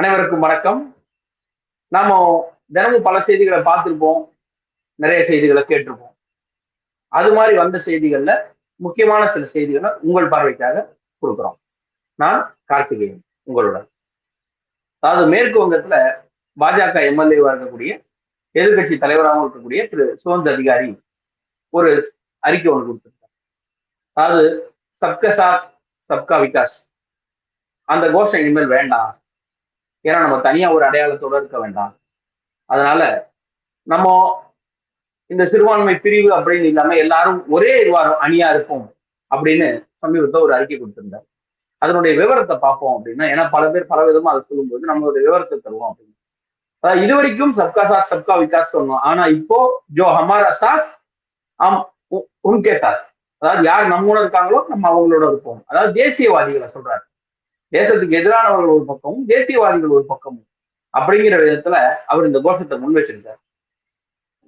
அனைவருக்கும் வணக்கம். நாம தினமும் பல செய்திகளை பார்த்துருப்போம். நிறைய செய்திகளை கேட்டிருப்போம். அது மாதிரி வந்த செய்திகள்ல முக்கியமான சில செய்திகளை உங்கள் பார்வைக்காக கொடுக்குறோம். நான் கார்த்திகேயன் உங்களுடன். அதாவது மேற்கு வங்கத்துல பாஜக எம்எல்ஏவா இருக்கக்கூடிய எதிர்கட்சி தலைவராகவும் இருக்கக்கூடிய திரு சுதந்திர அதிகாரி ஒரு அறிக்கை ஒன்று கொடுத்திருக்கார். அதாவது சப்க சாத் சப்கா விகாஸ். அந்த கோஷம் இனிமேல் வேண்டாம். ஏன்னா நம்ம தனியா ஒரு அடையாளத்தோட இருக்க வேண்டாம். அதனால நம்ம இந்த சிறுபான்மை பிரிவு அப்படின்னு இல்லாம எல்லாரும் ஒரே இருவாரம் அணியா இருப்போம் அப்படின்னு சமீபத்தில் ஒரு அறிக்கை கொடுத்திருந்தார். அதனுடைய விவரத்தை பார்ப்போம் அப்படின்னா ஏன்னா பல பேர் பல விதமா அதை சொல்லும்போது நம்மளுடைய விவரத்தை தருவோம் அப்படின்னு. அதாவது இது வரைக்கும் சப்கா சாத் சப்கா விகாஸ் சொன்னோம். ஆனா இப்போ ஜோ ஹமாரா சாத் ஆம் உன்கே சாத் அதாவது யார் நம்மோட இருக்காங்களோ நம்ம அவங்களோட இருப்போம். அதாவது தேசியவாதிகளை சொல்றாரு. தேசத்துக்கு எதிரானவர்கள் ஒரு பக்கமும் தேசியவாதிகள் ஒரு பக்கமும். அப்படிங்கிற விதத்துல அவர் இந்த கோஷத்தை முன் வச்சிருக்கார்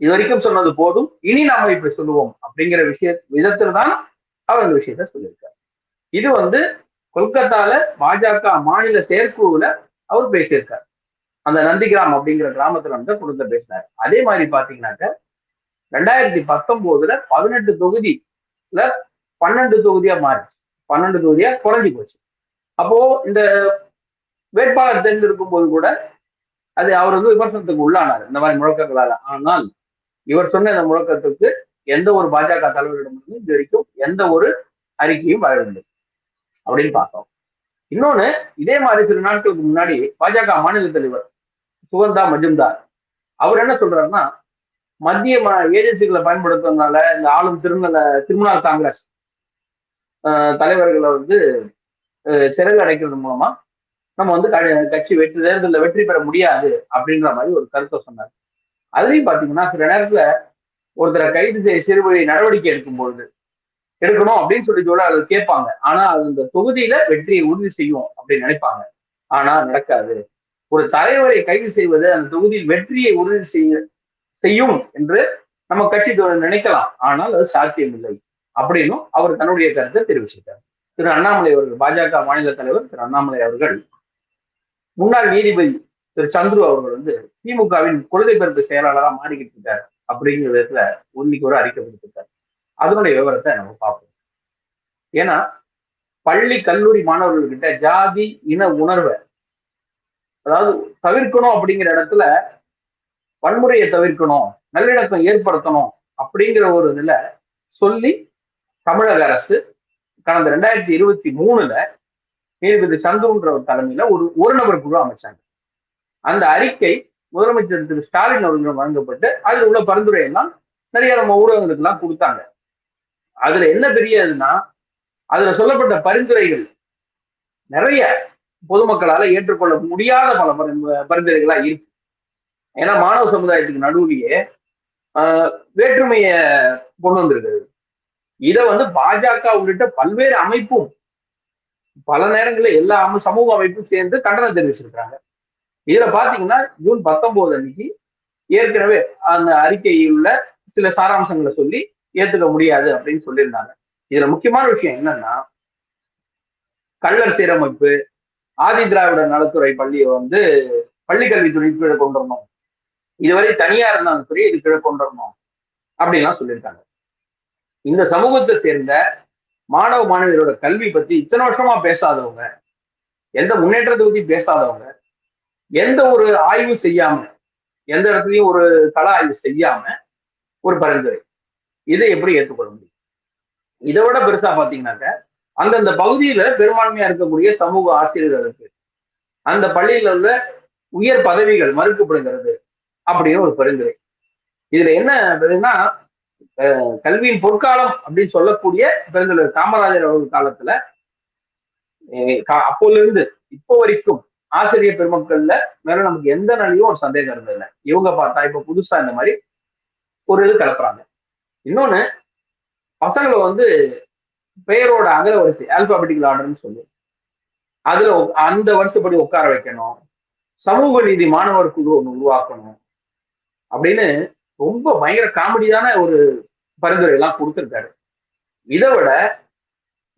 இது வரைக்கும் சொன்னது போதும் இனி நாம இப்படி சொல்லுவோம் அப்படிங்கிற விஷய விதத்துல தான் அவர் இந்த விஷயத்த சொல்லியிருக்கார். இது வந்து கொல்கத்தால பாஜக மாநில செயற்குழுல அவர் பேசியிருக்கார். அந்த நந்திகிராம் அப்படிங்கிற கிராமத்துல வந்து கொடுத்த பேசினார். அதே மாதிரி பாத்தீங்கன்னாக்க ரெண்டாயிரத்தி பத்தொன்பதுல பதினெட்டு தொகுதியில பன்னெண்டு தொகுதியா மாறிச்சு. பன்னெண்டு தொகுதியா குறைஞ்சி போச்சு. அப்போ இந்த வேட்பாளர் தேர்ந்தெடுக்கும் போது கூட அது அவர் வந்து விமர்சனத்துக்கு உள்ளானார். இந்த மாதிரி முழக்கங்களால. ஆனால் இவர் சொன்ன இந்த முழக்கத்துக்கு எந்த ஒரு பாஜக தலைவரிடமிருந்து இது வரைக்கும் எந்த ஒரு அறிக்கையும் வரவில்லை. அப்படின்னு பார்த்தோம். இன்னொன்னு இதே மாதிரி சில நாட்களுக்கு முன்னாடி பாஜக மாநில தலைவர் சுகந்தா மஜும்தார் அவர் என்ன சொல்றாருன்னா மத்திய ஏஜென்சிகளை பயன்படுத்துறதுனால இந்த ஆளும் திருநல திரிணால் காங்கிரஸ் தலைவர்களை வந்து சிறகு அடைக்கிறது மூலமா நம்ம வந்து கட்சி வெற்றி தேர்தலில் வெற்றி பெற முடியாது அப்படின்ற மாதிரி ஒரு கருத்தை சொன்னார். அதுலயும் பாத்தீங்கன்னா சில நேரத்துல ஒருத்தரை கைது செய்ய சிறுவழி நடவடிக்கை எடுக்கும் பொழுது எடுக்கணும் அப்படின்னு சொல்லி சொல்ல அது கேட்பாங்க. ஆனா அது இந்த தொகுதியில வெற்றியை உறுதி செய்யும் அப்படின்னு நினைப்பாங்க. ஆனா நடக்காது. ஒரு தலைவரை கைது செய்வது அந்த தொகுதியில் வெற்றியை உறுதி செய்ய செய்யும் என்று நம்ம கட்சி நினைக்கலாம். ஆனால் அது சாத்தியமில்லை. அப்படின்னும் அவர் தன்னுடைய கருத்தை தெரிவிச்சிருக்காரு. திரு அண்ணாமலை அவர்கள் பாஜக மாநில தலைவர் திரு அண்ணாமலை அவர்கள். முன்னாள் நீதிபதி திரு சந்துரு அவர்கள் வந்து திமுகவின் கொள்கை பிறப்பு செயலாளராக மாறிக்கிட்டு இருக்காரு அப்படிங்கிற விதத்துல இன்னைக்கு ஒரு அறிக்கை கொடுத்திருக்காரு. அதனுடைய விவரத்தை நம்ம பார்ப்போம். ஏன்னா பள்ளி கல்லூரி மாணவர்கள்கிட்ட ஜாதி இன உணர்வை அதாவது தவிர்க்கணும் அப்படிங்கிற இடத்துல வன்முறையை தவிர்க்கணும் நல்லிணக்கம் ஏற்படுத்தணும் அப்படிங்கிற ஒரு நிலை சொல்லி தமிழக அரசு கடந்த ரெண்டாயிரத்தி இருபத்தி மூணுல நீதிபதி சந்துன்ற தலைமையில ஒரு ஒரு நபர் குழு அமைச்சாங்க. அந்த அறிக்கை முதலமைச்சர் திரு ஸ்டாலின் அவர்களிடம் வழங்கப்பட்டு அதில் உள்ள பரிந்துரை எல்லாம் நிறைய நம்ம ஊடகங்களுக்கு எல்லாம் கொடுத்தாங்க. அதுல என்ன பெரியதுன்னா அதுல சொல்லப்பட்ட பரிந்துரைகள் நிறைய பொதுமக்களால ஏற்றுக்கொள்ள முடியாத பல பரிந்துரைகளா இருக்கு. ஏன்னா மாணவ சமுதாயத்துக்கு நடுவிலேயே வேற்றுமையை கொண்டு வந்திருக்கிறது. இத வந்து பாஜக உள்ளிட்ட பல்வேறு அமைப்பும் பல நேரங்களில் எல்லா சமூக அமைப்பும் சேர்ந்து கண்டனம் தெரிவிச்சிருக்கிறாங்க. இதுல பாத்தீங்கன்னா ஜூன் பத்தொன்பது அன்னைக்கு ஏற்கனவே அந்த அறிக்கையில் உள்ள சில சாராம்சங்களை சொல்லி ஏத்துக்க முடியாது அப்படின்னு சொல்லியிருந்தாங்க. இதுல முக்கியமான விஷயம் என்னன்னா கள்ளர் சீரமைப்பு ஆதி திராவிட நலத்துறை பள்ளியை வந்து பள்ளிக்கல்வித்துறை கீழே கொண்டு வரணும். இதுவரை தனியா இருந்தாலும் துறை இது கீழே கொண்டு வரணும். அப்படின்லாம் சொல்லியிருக்காங்க. இந்த சமூகத்தை சேர்ந்த மாணவ மாணவியரோட கல்வி பத்தி இத்தனை வருஷமா பேசாதவங்க எந்த முன்னேற்றத்தை பத்தி பேசாதவங்க எந்த ஒரு ஆய்வு செய்யாம எந்த இடத்துலயும் ஒரு கள ஆய்வு செய்யாம ஒரு பரிந்துரை. இதை எப்படி ஏற்றுக்கொள்ள முடியும்? இதை விட பெருசா பாத்தீங்கன்னாக்க அந்தந்த பகுதியில பெரும்பான்மையா இருக்கக்கூடிய சமூக ஆசிரியர்களுக்கு அந்த பள்ளியில உள்ள உயர் பதவிகள் மறுக்கப்படுகிறது அப்படின்னு ஒரு பரிந்துரை. இதுல என்ன கல்வியின் பொற்காலம் அப்படின்னு சொல்லக்கூடிய பெருந்தலைவர் காமராஜர் அவர்கள் காலத்துல அப்போல இருந்து இப்போ வரைக்கும் ஆசிரியர் பெருமக்கள்ல மேல நமக்கு எந்த நிலையும் ஒரு சந்தேகம் இருந்ததில்லை. இவங்க பார்த்தா இப்ப புதுசா இந்த மாதிரி ஒரு இது கலப்புறாங்க. இன்னொன்னு பசங்களை வந்து பெயரோட அகல வரிசை ஆல்பாபெட்டிக்கல் ஆர்டர்னு சொல்லி அதுல அந்த வருஷப்படி உட்கார வைக்கணும். சமூக நீதி மாணவர் குழு ஒன்று உருவாக்கணும் அப்படின்னு ரொம்ப பயங்கர காமெடியான ஒரு பரிந்துரை எல்லாம் கொடுத்துருக்காரு. இதை விட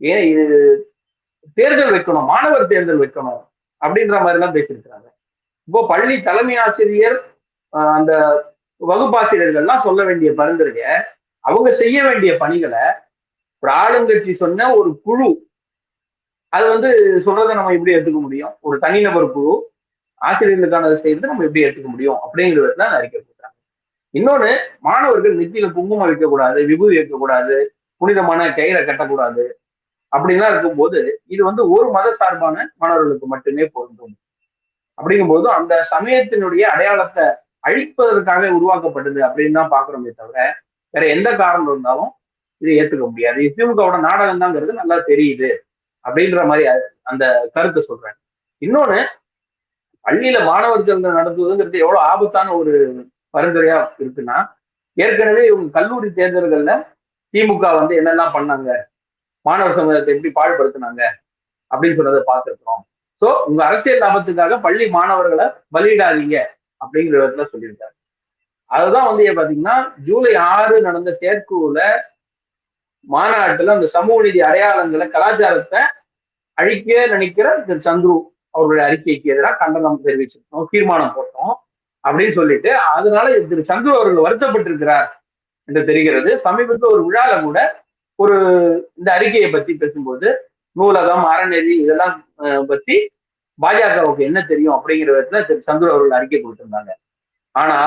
ஏன் இது தேர்தல் வைக்கணும் மாணவர் தேர்தல் வைக்கணும் அப்படின்ற மாதிரி எல்லாம் பேசியிருக்கிறாங்க. இப்போ பள்ளி தலைமை ஆசிரியர் அந்த வகுப்பாசிரியர்கள்லாம் சொல்ல வேண்டிய பரிந்துரைய அவங்க செய்ய வேண்டிய பணிகளை ஒரு ஆளுங்கட்சி சொன்ன ஒரு குழு அது வந்து சொல்றதை நம்ம எப்படி எடுத்துக்க முடியும்? ஒரு தனிநபர் குழு ஆசிரியர்களுக்கானதை செய்யறது நம்ம எப்படி எடுத்துக்க முடியும்? அப்படிங்கிறது தான் அறிக்கை இன்னொன்னு மாணவர்கள் நெத்தியில குங்குமம் வைக்கக்கூடாது விபூதி வைக்கக்கூடாது புனிதமான கயிறை கட்டக்கூடாது அப்படின்லாம் இருக்கும்போது இது வந்து ஒரு மத சார்பான மாணவர்களுக்கு மட்டுமே பொருந்தும். அப்படிங்கும்போது அந்த சமயத்தினுடைய அடையாளத்தை அழிப்பதற்காக உருவாக்கப்பட்டது அப்படின்னு தான் பாக்குறோமே தவிர வேற எந்த காரணம் இருந்தாலும் இதை ஏத்துக்க முடியாது. திமுகவோட நாடகம் தாங்கிறது நல்லா தெரியுது அப்படின்ற மாதிரி அந்த கருத்தை சொல்றேன். இன்னொன்னு பள்ளியில மாணவர்கள் நடத்துவதுங்கிறது எவ்வளவு ஆபத்தான ஒரு பரிந்துரையா இருக்குன்னா ஏற்கனவே இவங்க கல்லூரி தேர்தல்கள்ல திமுக வந்து என்னெல்லாம் பண்ணாங்க? மாணவர் சமுதாயத்தை எப்படி பாடுபடுத்தினாங்க? அப்படின்னு சொன்னதை பார்த்துருக்கோம் ஸோ உங்க அரசியல் லாபத்துக்காக பள்ளி மாணவர்களை பலியிடாதீங்க அப்படிங்கிற விதத்துல சொல்லியிருக்காரு. அதுதான் வந்து பாத்தீங்கன்னா ஜூலை ஆறு நடந்த செயற்குழுல மாநாட்டுல அந்த சமூக நீதி அடையாளங்களை கலாச்சாரத்தை அழிக்க நினைக்கிற சந்துரு அவருடைய அறிக்கைக்கு எதிராக கண்டனம் தெரிவிச்சிருக்கோம் தீர்மானம் போட்டோம். அப்படின்னு சொல்லிட்டு அதனால திரு சந்துரு அவர்கள் வருத்தப்பட்டிருக்கிறார் என்று தெரிகிறது. சமீபத்தில் ஒரு விழால கூட ஒரு இந்த அறிக்கையை பத்தி பேசும்போது நூலகம் அறநெறி இதெல்லாம் பத்தி பாஜகவுக்கு என்ன தெரியும் அப்படிங்கிற விதத்துல திரு சந்துரு அவர்கள் அறிக்கை கொடுத்திருந்தாங்க. ஆனா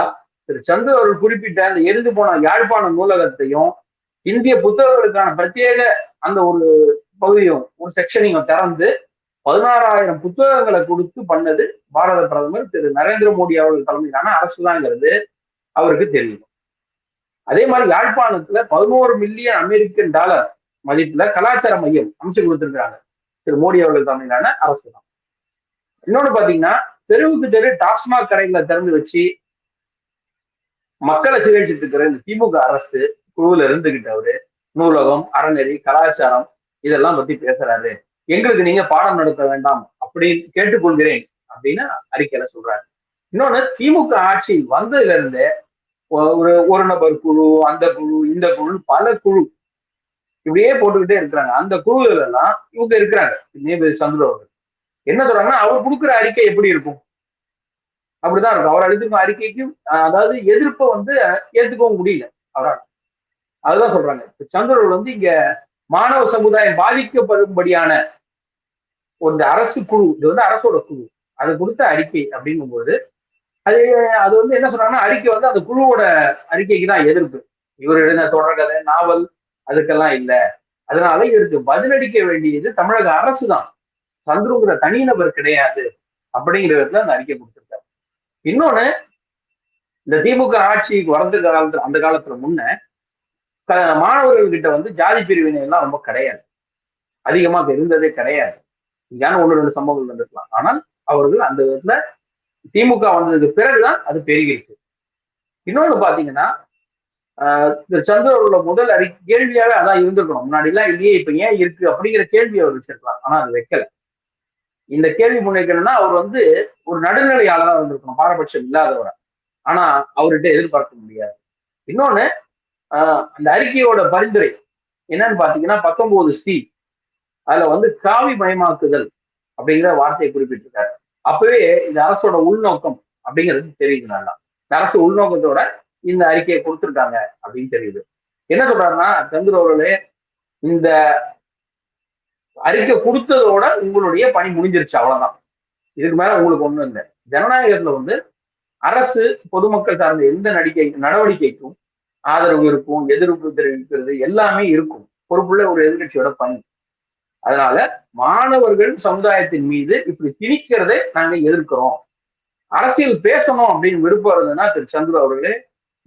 திரு சந்துரு அவர்கள் குறிப்பிட்ட அந்த எரிந்து போன யாழ்ப்பாண நூலகத்தையும் இந்திய புத்தகங்களுக்கான பிரத்யேக அந்த ஒரு பகுதியும் ஒரு செக்ஷனையும் திறந்து பதினாறாயிரம் புத்தகங்களை கொடுத்து பண்ணது பாரத பிரதமர் திரு நரேந்திர மோடி அவர்கள் தலைமையிலான அரசுதாங்கிறது அவருக்கு தெரியும். அதே மாதிரி யாழ்ப்பாணத்துல பதினோரு மில்லியன் அமெரிக்கன் டாலர் மதிப்புல கலாச்சார மையம் அமைச்சு கொடுத்திருக்கிறாங்க. திரு மோடி அவர்கள் தலைமையிலான அரசு தான் இன்னொன்னு பாத்தீங்கன்னா தெருவுக்கு தெரு டாஸ்மாக் கடைகளை திறந்து வச்சு மக்களை சிகிச்சிட்டு இருக்கிற இந்த திமுக அரசு குழுவுல இருந்துகிட்டு அவரு நூலகம் அறநெறி கலாச்சாரம் இதெல்லாம் பத்தி பேசுறாரு. எங்களுக்கு நீங்க பாடம் நடத்த வேண்டாம் அப்படின்னு கேட்டுக்கொள்கிறேன் அப்படின்னு அறிக்கையில சொல்றாரு. இன்னொன்னு திமுக ஆட்சி வந்ததுல இருந்து ஒரு ஒரு நபர் குழு அந்த குழு இந்த குழு பல குழு இப்படியே போட்டுக்கிட்டே இருக்கிறாங்க. அந்த குழுகள் எல்லாம் இவங்க இருக்கிறாங்க. நீபதி சந்திர அவர்கள். என்ன சொல்றாங்கன்னா அவர் கொடுக்குற அறிக்கை எப்படி இருக்கும்? அப்படிதான் இருக்கும். அவர் அளித்திருக்கும் அறிக்கைக்கும் அதாவது எதிர்ப்பை வந்து ஏத்துக்கவும் முடியல. அவரால். அதுதான் சொல்றாங்க. சந்திரவர் வந்து இங்க மாணவ சமுதாயம் பாதிக்கப்படும்படியான ஒரு அரசு குழு இது வந்து அரசோட குழு. அது கொடுத்த அறிக்கை அப்படிங்கும்போது அது அது வந்து என்ன சொல்றாங்கன்னா அறிக்கை வந்து அந்த குழுவோட அறிக்கைக்கு தான் எதிர்ப்பு. இவர் எழுதின தொடர்கதை நாவல் அதுக்கெல்லாம் இல்லை. அதனால இதற்கு பதிலளிக்க வேண்டியது தமிழக அரசு தான். சந்துருங்கிற தனிநபர் கிடையாது அப்படிங்கிற விதத்துல அந்த அறிக்கை கொடுத்திருக்காரு. இன்னொன்னு இந்த திமுக ஆட்சிக்கு வரது காலத்துல அந்த காலத்துல முன்ன மாணவர்கள் கிட்ட வந்து ஜாதி பிரிவினை எல்லாம் ரொம்ப கிடையாது. அதிகமா இருந்ததே கிடையாது. இங்கான ஒன்று ரெண்டு சம்பவங்கள் வந்திருக்கலாம். ஆனால் அவர்கள் அந்த விதத்துல திமுக வந்ததுக்கு பிறகுதான் அது பெருகிருக்கு. இன்னொன்னு பாத்தீங்கன்னா சந்திரோட முதல் அறி கேள்வியாவே அதான் இருந்திருக்கணும். முன்னாடி எல்லாம் இல்லையே இப்ப ஏன் இருக்கு அப்படிங்கிற கேள்வி அவர் வச்சிருக்கலாம். ஆனா அது வைக்கல. இந்த கேள்வி முன்வைக்கணும்னா அவர் வந்து ஒரு நடுநிலையாளராக இருந்திருக்கணும். பாரபட்சம் இல்லாதவரை. ஆனா அவர்கிட்ட எதிர்பார்க்க முடியாது. இன்னொன்னு அந்த அறிக்கையோட பரிந்துரை என்னன்னு பாத்தீங்கன்னா பத்தொன்பது சி. அதுல வந்து காவி மயமாக்குதல் அப்படிங்கிற வார்த்தையை குறிப்பிட்டிருக்காரு. அப்பவே இந்த அரசோட உள்நோக்கம் அப்படிங்கிறது தெரியுது நல்லா. இந்த அரசு உள்நோக்கத்தோட இந்த அறிக்கையை கொடுத்துருக்காங்க அப்படின்னு தெரியுது. என்ன சொல்றாருன்னா சந்திர அவர்களே இந்த அறிக்கை கொடுத்ததோட உங்களுடைய பணி முடிஞ்சிருச்சு அவ்வளவுதான். இதுக்கு மேல உங்களுக்கு ஒண்ணும் இல்லை. ஜனநாயகத்துல வந்து அரசு பொதுமக்கள் சார்ந்த எந்த நடிக்கை நடவடிக்கைக்கும் ஆதரவு இருக்கும் எதிர்ப்பு தெரிவிக்கிறது எல்லாமே இருக்கும். பொறுப்புள்ள ஒரு எதிர்கட்சியோட பணி. அதனால மாணவர்கள் சமுதாயத்தின் மீது இப்படி திணிக்கிறதை நாங்க எதிர்க்கிறோம். அரசியல் பேசணும் அப்படின்னு விருப்பம் இருந்ததுன்னா திரு சந்துரு அவர்களே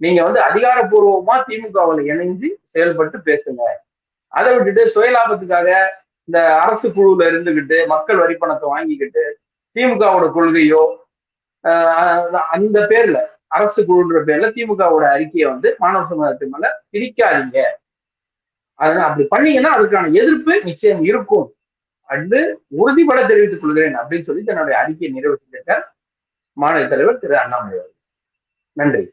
நீங்க வந்து அதிகாரப்பூர்வமா திமுகவில் இணைஞ்சு செயல்பட்டு பேசுங்க. அதை விட்டுட்டு சுயலாபத்துக்காக இந்த அரசு குழுவுல இருந்துகிட்டு மக்கள் வரி பணத்தை வாங்கிக்கிட்டு திமுகவோட கொள்கையோ அந்த பேர்ல அரசு குழுன்ற பேர்ல திமுகவோட அறிக்கையை வந்து மாணவ சமுதாயத்து மேல திணிக்காதீங்க அதனால அப்படி பண்ணீங்கன்னா அதுக்கான எதிர்ப்பு நிச்சயம் இருக்கும். என்று உறுதிபட தெரிவித்துக் கொள்கிறேன் அப்படின்னு சொல்லி தன்னுடைய அறிக்கையை நிறைவு செஞ்சிருக்கார் மாநில தலைவர் திரு அண்ணாமலை அவர்கள். நன்றி.